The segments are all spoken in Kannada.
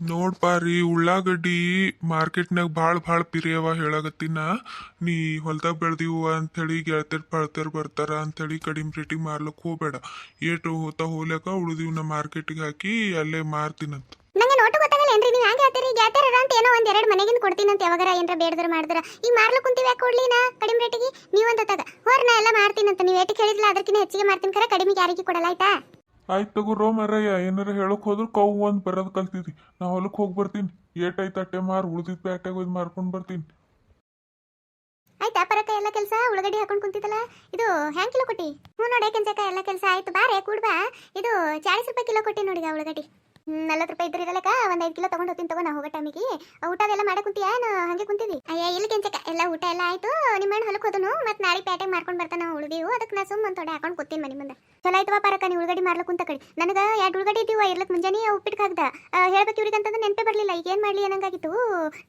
ನೋಡ್ಪಾ ರೀ ಉಳ್ಳಾಗಡ್ಡಿ ಮಾರ್ಕೆಟ್ನಾಗ ಭಾಳ ಭಾಳ ಪಿರಿಯವ ಹೇಳಾಗತ್ತಿನ ನೀ ಹೊಲ್ದಾಗ ಬೆಳ್ದಿವು ಅಂಥೇಳಿ ಗೆಳತಿಯರ್ ಪಳ್ತಿಯರ್ ಬರ್ತಾರ ಅಂಥೇಳಿ ಕಡಿಮೆ ರೇಟಿಗೆ ಮಾರ್ಲಕ್ ಹೋಗಬೇಡ. ಏಟು ಹೋತಾ ಹೋಗ್ಲಕ್ಕ ಉಳಿದಿವ್ನ ಮಾರ್ಕೆಟಿಗೆ ಹಾಕಿ ಅಲ್ಲೇ ಮಾರ್ತೀನಂತ. ನಂಗೆ ನೋಟು ಗೊತ್ತಾಗಲ್ಲ ಏನ್ರಿ ನೀವು ಹ್ಯಾಂಗ ಹೇಳ್ತೀರಿ? ಗೆಳತಿಯರ ಅಂತ ಏನೋ ಒಂದ್ ಎರಡು ಮನೆಗಿಂದ ಕೊಡ್ತೀನಿ ಅಂತ ಯಾವಾಗಾರ ಏನ್ರ ಬೇಡದ್ರ ಮಾಡಿದ್ರ. ಈಗ ಮಾರ್ಲಕ್ ಕುಂತೀವಿ ಯಾಕೆ ಕೊಡ್ಲಿ ನಾ ಕಡಿಮೆ ರೇಟಿಗೆ? ನೀವೊಂದು ತಗ ಹೋರ್ ನಾ ಎಲ್ಲ ಮಾಡ್ತೀನಂತ ನೀವು ಏಟಿಗೆ ಹೇಳಿದ್ಲ ಅದಕ್ಕಿಂತ ಹೆಚ್ಚಿಗೆ ಮಾಡ್ತೀನಿ ಕರೆ ಕಡಿಮೆ ಯಾರಿಗೆ ಕೊಡಲ್ಲ, ಆಯ್ತಾ? ಆಯ್ತು ತಗೋರೋ ಮರಯ್ಯ ಏನಾರ ಹೇಳಕ್ ಹೋದ್ರ ಕೌ ಒಂದು ಬರೋದು ಕಲ್ತಿದ್ದಿ ನಾ ಹೊಲಕ್ ಹೋಗಿ ಬರ್ತೀನಿ. ಏಟೈತೆ ಅಟ್ಟೆ ಮಾರ್, ಉಳ್ದಿದ್ ಪ್ಯಾಟ್ಯಾಗ ಒಯ್ದು ಮಾರ್ಕೊಂಡ್ ಬರ್ತೀನಿ. ಆಯ್ತಾ ಪರಕ ಎಲ್ಲ ಕೆಲಸ ಉಳ್ಳಗಡ್ಡಿ ಹಾಕೊಂಡು ಕುಂತಿದ್ದಲ್ಲ? ಇದು ಹ್ಯಾಂಗ್ ಕಿಲೋ ಕೊಟ್ಟಿ? ಹ್ಞೂ ನೋಡಿ ಕೆಂಚಕ ಎಲ್ಲ ಕೆಲಸ ಆಯ್ತು. ಬಾರೆ ಕೂಡ್ಬಾ ಇದು ಚಾಳಿಸ್ ರೂಪಾಯಿ ಕಿಲೋ ಕೊಟ್ಟಿ ನೋಡಿ ಉಳ್ಳಗಡ್ಡಿ ನಲ್ವತ್ತು ರೂಪಾಯಿ ಇದ್ರಿರಲಕ್ಕ ಒಂದು ಐದು ಕಿಲೋ ತಗೊಂಡು ಹೋಗ್ತೀನಿ ತಗೋ, ನಾ ಹೋಗೋ ಟೈಮಿಗೆ. ಊಟ ಅದೆಲ್ಲ ಮಾಡಕ್ ಕುಂತೀಯ? ನಾ ಹಂಗೆ ಕುಂತಿದ್ವಿ ಅಯ್ಯ, ಇಲ್ಲಿ ಕೆಂಚಕ. ಎಲ್ಲ ಊಟ ಎಲ್ಲ ಆಯ್ತು, ನಿಮ್ಮ ಅಣ್ಣ ಹೊಲಕ್ಕೆ ಹೋದನು. ಮತ್ತೆ ನಾಳೆ ಪ್ಯಾಟೆಗೆ ಮಾರ್ಕೊಂಡು ಬರ್ತಾನ ಉಳಿದೀವು ಅದಕ್ಕೆ ನಾ ಸುಮ್ಮನೆ ತೊಡೆ ಹಾಕೊಂಡು ಕೂತೀನಿ ಮನೆ ಮುಂದೆ. ಚಲೋ ಆಯ್ತವ ಪರಕ ನೀ ಉಳ್ಗಡಿ ಮಾರ್ಲಕ್ಕೆ ಕುಂತ ಕಡೆ. ನನಗೆ ಎರಡು ಉಳ್ಗಡಿ ಇದ್ದೀವ ಇರ್ಲಕ್ ಮುಂಜಾನೆ ಉಪ್ಪಿಟ್ಟು ಹಾಕ್ದ ಹೇಳ್ಬೇಕು ಇವ್ರಿಗೆ ಅಂತಂದ್ರೆ ನೆನಪೇ ಬರಲಿಲ್ಲ. ಈಗ ಏನು ಮಾಡಲಿ ಅನ್ನಂಗಾಗಿತ್ತು.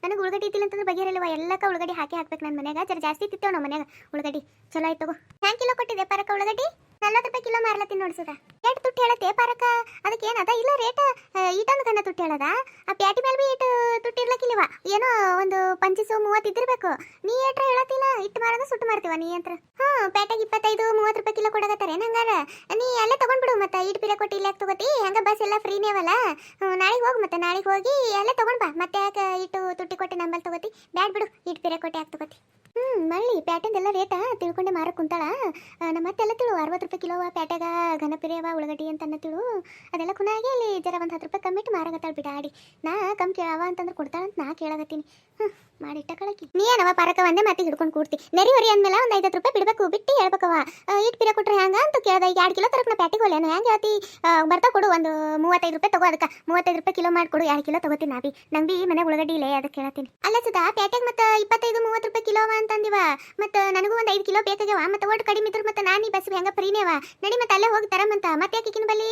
ನನಗೆ ಉಳ್ಗಡಿ ಇದ್ದಿಲ್ಲ ಅಂತಂದ್ರೆ ಬಗೆಹರಿಲ್ವ ಎಲ್ಲಕ್ಕ ಉಳ್ಗಡಿ ಹಾಕಿ ಹಾಕ್ಬೇಕು ನನ್ನ ಮನ್ಯಾಗ. ಜರ ಜಾಸ್ತಿ ತಿತ್ತೇವ ನಮ್ಮ ಮನ್ಯಾಗ ಉಳ್ಗಡಿ. ಚಲೋ ಆಯ್ತು ಹ್ಯಾಂಗೆ ಕಿಲೋ ಕೊಟ್ಟಿದೆ ಪರಕ ಉಳ್ಳಗಡ್ಡಿ ನಲ್ವತ್ತು ರೂಪಾಯಿ ಕಿಲೋ ಮಾರ್ಲತ್ತೀನಿ ನೋಡ್ಸದ ಎಷ್ಟು ತುಟ್ಟಿ ಹೇಳತ್ತೆ ಪರಕ ಅದಕ್ಕೆ ಏನದ ಇಲ್ಲ ರೇಟ್ ಈಟೊಂದು ಕನ್ನ ತುಟ್ಟಿ ಹೇಳದ? ಆ ಪ್ಯಾಟಿ ಮೇಲೆ ಬಿ ಇಟ್ಟು ತುಟ್ಟಿ ಏನೋ ಒಂದು ಪಂಚಿಸು ಮೂವತ್ತು ಇದ್ದಿರ್ಬೇಕು. ನೀ ಏಟ್ರ ಹೇಳತ್ತಿಲ್ಲ? ಇಟ್ಟು ಮಾರದ ಸುಟ್ಟು ಮಾರ್ತೀವ ನೀ ಅಂತ. ಹ್ಞೂ ಪ್ಯಾಟಿಗೆ ಇಪ್ಪತ್ತೈದು, ಮೂವತ್ತು ರೂಪಾಯಿ ಕಿಲೋ ಕೊಡಕತ್ತಾರೆ. ಹಂಗಾರ ನೀ ಅಲ್ಲೇ ತಗೊಂಡ್ಬಿಡು ಮತ್ತೆ. ಇಟ್ಟು ಪಿರ ಕೊಟ್ಟು ಇಲ್ಲೇ ತಗೋತಿ? ಹಂಗ ಬಸ್ ಎಲ್ಲ ಫ್ರೀನೇ ಅವಲ್ಲ ನಾಳೆಗೆ ಹೋಗಿ ಮತ್ತೆ. ನಾಳೆಗೆ ಹೋಗಿ ಅಲ್ಲೇ ತಗೊಂಡ್ ಬಾ. ಮತ್ತೆ ಯಾಕೆ ಇಟ್ಟು ತುಟ್ಟಿ ಕೊಟ್ಟು ನಂಬಲ್ಲಿ ತಗೋತಿ? ಬ್ಯಾಡ್ ಬಿಡು ಇಟ್ಟು ಪಿರ ಕೊಟ್ಟು ಯಾಕೆ ತಗೋತಿ. ಹ್ಞೂ, ಮಳ್ಳಿ ಪ್ಯಾಟಿಂದೆಲ್ಲ ರೇಟ ಮಾರಕ್ ಕುಂತಾಳ. ನಮ್ಮ ಮತ್ತೆಲ್ಲ ತಿಳು, ಅರವತ್ತು ರೂಪಾಯಿ ಕಿಲೋ ಪ್ಯಾಟ್ಯಾಗ ಘನಪ್ರಿಯವ ಉಳ್ಳಗಡ್ಡಿ ಅಂತ ಅನ್ನ ತಿಳು. ಅದೆಲ್ಲ ಕುನಾಗಿ ಅಲ್ಲಿ ಜರ ಒಂದು ಹತ್ತು ರೂಪಾಯಿ ಕಮ್ಮಿಟ್ಟು ಮಾರಾಗತ್ತಾಳ ಬಿಡ, ಆಡಿ. ನಾ ಕಮ್ಮಿ ಕೇಳವ ಅಂತಂದ್ರೆ ಕೊಡ್ತಾಳ ಅಂತ ನಾ ಕೇಳಾಗತ್ತೀನಿ ಹ್ಞೂ ಮಾಡಿಟ್ಟ ಕಳಕಿ ನೀ ಏನವ ಪಾರಕ, ಒಂದೇ ಮಾತಿಗೆ ಹಿಡ್ಕೊಂಡು ಕೂರ್ತಿ. ನೆರಿ ಹೊರಿ ಅಂದ್ಮೇಲೆ ಒಂದು ಐವತ್ತು ರೂಪಾಯಿ ಬಿಡಬೇಕು, ಬಿಟ್ಟು ಹೇಳ್ಬೇಕವ ಇಟ್ಟು ಪಿರ ಕೊಟ್ರೆ ಹ್ಯಾಂಗ ಅಂತ ಕೇಳ್ದೆ, ಈಗ ಎರಡು ಕಿಲೋ ತರಕ ನಾ ಪ್ಯಾಟಿಗೆ ಹೋಗ್ಲೇನು ಹೆಂಗೆ ಹೇಳ್ತಿ? ಬರ್ತಾ ಕೊಡು, ಒಂದು ಮೂವತ್ತೈದು ರೂಪಾಯಿ ತಗೋ ಅದಕ್ಕೆ. ಮೂವತ್ತೈದು ರೂಪಾಯಿ ಕಿಲೋ ಮಾಡ್ಕೊಡು ಎರಡು ಕಿಲೋ ತಗೋತೀನಿ ನಾ ಬಿ ನಂಗೆ ಮನೆ ಉಳ್ಳಗಡ್ಡಿ ಇಲ್ಲ ಅದಕ್ಕೆ ಕೇಳತ್ತೀನಿ ಅಲ್ಲ ಸುಧಾ ಪ್ಯಾಟಿಗೆ ಮತ್ತೆ ಇಪ್ಪತ್ತೈದು, ಮೂವತ್ತು ರೂಪಾಯಿ ಕಿಲೋವ ಅಂತಂದಿವ. ಮತ್ತೆ ನನಗೂ ಒಂದು ಐದು ಕಿಲೋ ಬೇಕಾಗ್ಯಾವ ಮತ್ತೆ ಒಟ್ಟು ಕಡಿಮೆ ಇದ್ರು ಮತ್ತೆ ನಾನು ಬಸ್ ಹೆಂಗ ಫ್ರೀನೇವ ನಡಿ ಮತ್ತೆ ಅಲ್ಲೇ ಹೋಗಿ ತರಮಂತ ಮತ್ತೆ ಯಾಕೆ ಈಕಿನ ಬಲ್ಲಿ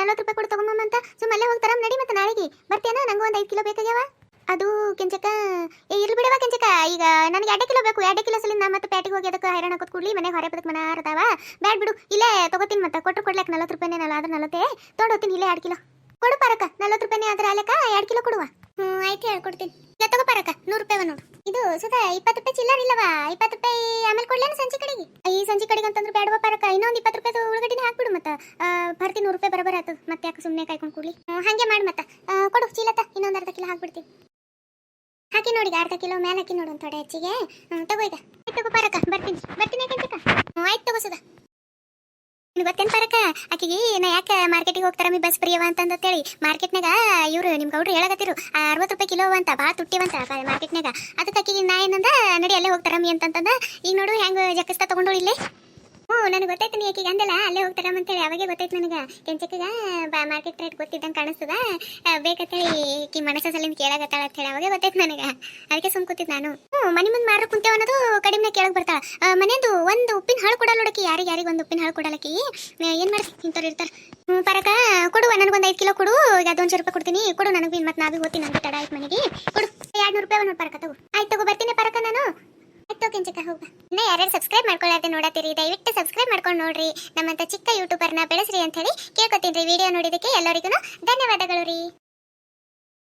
ನಲ್ವತ್ತು ರೂಪಾಯಿ ಕೊಡು ತಗೊಂಬಂತ ಸುಮ್ಮ ಅಲ್ಲೇ ಹೋಗಿ ತರಮ್ ನಡಿ ಮತ್ತೆ ನಾಳೆಗೆ. ಬರ್ತೇನ ನಂಗೆ ಒಂದು ಐದು ಕಿಲೋ ಬೇಕಾಗ್ಯಾವ. ಅದು ಕೆಂಚಕ ಏ, ಇರ್ಲಿ ಬಿಡವ ಕೆಂಚಕ ಈಗ ನನಗೆ ಎರಡೇ ಕಿಲೋ ಬೇಕು. ಎರಡೇ ಕಿಲೋ ಸಲಿಂದ ಮತ್ತೆ ಪ್ಯಾಟಿಗೆ ಹೋಗಿ ಅದಕ್ಕೆ ಹೈರಾಣ ಹಾಕೋದ್ ಕೂಡ್ಲಿ. ಮನೆ ಹೊರ ಬದಕ್ಕೆ ಮನ ಬ್ಯಾಡ್ ಬಿಡು. ಇಲ್ಲೇ ತಗೋತೀನಿ ಮತ್ತೆ. ಕೊಟ್ಟು ಕೊಡ್ಲಾಕ ನಲ್ವತ್ತು ರೂಪಾಯಿನೇ ಅಲ್ಲ, ಆದ್ರೆ ನಲವತ್ತೇ? ತೊಗೊಂಡೋಗ್ತೀನಿ ಇಲ್ಲೇ ಎರಡು ಕಿಲೋ. ಕೊಡು ಪರಕ ನಲ್ವತ್ತು ರೂಪಾಯಿನೇ ಆದ್ರೆ ಅಲ್ಲಕ್ಕ? ಎರಡು ಕಿಲೋ ಕೊಡುವ. ಹ್ಞೂ ಆಯ್ತು ಹೇಳ್ಕೊಡ್ತೀನಿ ಇಲ್ಲ ತಗೋ ಪರಕ ನೂರು ರೂಪಾಯಿ ನೋಡು. ಇದು ಸುಧಾ, ಇಪ್ಪತ್ತು ರೂಪಾಯಿ ಚಿಲ್ಲರ್ ಇಲ್ಲವಾ? ಇಪ್ಪತ್ತು ರೂಪಾಯಿ ಆಮೇಲೆ ಕೊಡ್ಲೇನು ಸಂಜೆ ಕಡೆಗೆ? ಈ ಸಂಜೆ ಕಡೆಗೆ ಅಂತಂದ್ರೆ ಬೇಡವ ಪಾರಕ ಇನ್ನೊಂದು ಇಪ್ಪತ್ತು ರೂಪಾಯಿ ಉಳ್ಳಗಡ್ಡಿನ ಹಾಕ್ಬಿಡು ಮತ್ತೆ. ಬರ್ತೀನಿ ನೂರು ರೂಪಾಯಿ ಬರೋಬರ ಆಯ್ತು ಮತ್ತೆ ಯಾಕೆ ಸುಮ್ಮನೆ ಕಾಯ್ಕೊಂಡು ಕೂಡ್ಲಿ ಹಾಗೆ ಮಾಡಿ ಮತ್ತೆ. ಕೊಡು, ಚೀಲತ್ತ. ಇನ್ನೊಂದು ಅರ್ಧ ಕಿಲೋ ಹಾಕ್ಬಿಡ್ತೀನಿ. ಹಾಕಿ ನೋಡಿ, ಅರ್ಧ ಕಿಲೋ ಮೇಲೆ ಹಾಕಿ ನೋಡು ಒಂದು ಥೋಡೆ ಹೆಚ್ಚಿಗೆ. ತಗೋ ಈಗ. ತಗೋ ಪಾರಕ ಬರ್ತೀನಿ. ಬರ್ತೀನಿ ಯಾಕೆ ಆಯ್ತು ತಗೋ ಸುಧಾ. ಗೊತ್ತೇನು ಪರಕ. ಆಕಿಗೆ, ನಾ ಯಾಕೆ ಮಾರ್ಕೆಟಿಗೆ ಹೋಗ್ತಾರ ಮಿ ಬಸ್ ಪ್ರಿಯವ ಅಂತಂದೇಳಿ ಮಾರ್ಕೆಟ್ನಾಗ ಇವರು ನಿಮ್ ಗೌಡ್ರು ಹೇಳಕತ್ತಿರು ಅರವತ್ತು ರೂಪಾಯಿ ಕಿಲೋ ಅಂತ, ಭಾಳ ತುಟ್ಟಿವಂತ ಮಾರ್ಕೆಟ್ನಾಗ ಅದಕ್ಕೆ ಆಕಿಗೆ ನಾ ಏನಂದ, ನಡಿ ಅಲ್ಲೇ ಹೋಗ್ತಾರಮ್ಮಿ ಅಂತಂದ ಈಗ ನೋಡು, ಹೆಂಗ್ ಜಕ್ಕಸ್ತಾ ತಗೊಂಡೋಳು ಇಲ್ಲೇ? ಹ್ಞೂ, ನನಗೆ ಗೊತ್ತಾಯ್ತು ನೀ ಆಕಿಗೆ ಅಂದಲ್ಲ, ಅಲ್ಲೇ ಹೋಗ್ತಾರಮ್ಮ ಅಂತೇಳಿ, ಅವಾಗೆ ಗೊತ್ತಾಯ್ತು ನನಗೆ. ಕೆಂಚಕ್ಕಗ ಬಾ ಮಾರ್ಕೆಟ್ ರೇಟ್ ಗೊತ್ತಿದ್ದಂಗೆ ಕಾಣಿಸ್ತದ. ಬೇಕಂತೇಳಿ ಈಕಿ ಮನಸ್ಸ ಸಲಿಂದ ಕೇಳಾಗತ್ತಾಳ ಅಂತೇಳಿ, ಅವಾಗೆ ಗೊತ್ತಾಯ್ತು ನನಗೆ. ಅದಕ್ಕೆ ಸುಮ್ ಕೂತಿದ್ ನಾನು. ಹ್ಞೂ, ಮನೆ ಮುಂದೆ ಮಾರ ಕುಂತೇವ ಅನ್ನೋದು ಕಡಿಮೆ ಕೇಳಕ್ ಬರ್ತಾಳ. ಮನೆಯದು ಒಂದು ಉಪ್ಪಿನ ಹಾಳು ಕೊಡಲ್ಲ ನೋಡಕ್ಕೆ, ಯಾರಿಗೆ ಯಾರಿಗೆ ಒಂದು ಉಪ್ಪಿನ ಹಾಳು ಕೊಡಲಕ್ಕಿ ಏನು ಮಾಡ್ತಿ? ಇಂಥವ್ರು ಇರ್ತಾರೆ. ಹ್ಞೂ, ಪರಕ ಕೊಡುವ ನನಗೊಂದು ಐದು ಕಿಲೋ ಕೊಡು. ಈಗ ಅದೊಂದು ರೂಪಾಯಿ ಕೊಡ್ತೀನಿ. ಕೊಡು, ನನಗೆ ಮತ್ತೆ ನಾವೇ ಓದ್ತೀನಿ ತಡ ಆಯ್ತು ಮನೆಗೆ. ಕೊಡು. ಎರಡು ನೂರು ರೂಪಾಯಿ ಒಂದು ಪರಕ, ತಗೋ ಬರ್ತೀನಿ ಪರಕ ನಾನು ಆಯ್ತು ಕೆಂಚಕ ಹೋಗ್ಬಾ ಇನ್ನ ಯಾರ್ಯಾರು ಸಬ್ಸ್ಕ್ರೈಬ್ ಮಾಡ್ಕೊಳ್ಳಾರ್ದೆ ನೋಡತ್ತೀರಿ ದಯವಿಟ್ಟು ಸಬ್ಸ್ಕ್ರೈಬ್ ಮಾಡ್ಕೊಂಡು ನೋಡ್ರಿ. ನಮ್ಮಂತ ಚಿಕ್ಕ ಯೂಟ್ಯೂಬರ್ನ ಬೆಳೆಸ್ರಿ ಅಂತ ಹೇಳಿ ಕೇಳ್ಕೊತೀನಿ ವಿಡಿಯೋ ನೋಡಿದಕ್ಕೆ ಎಲ್ಲರಿಗೂ ಧನ್ಯವಾದಗಳು ರೀ.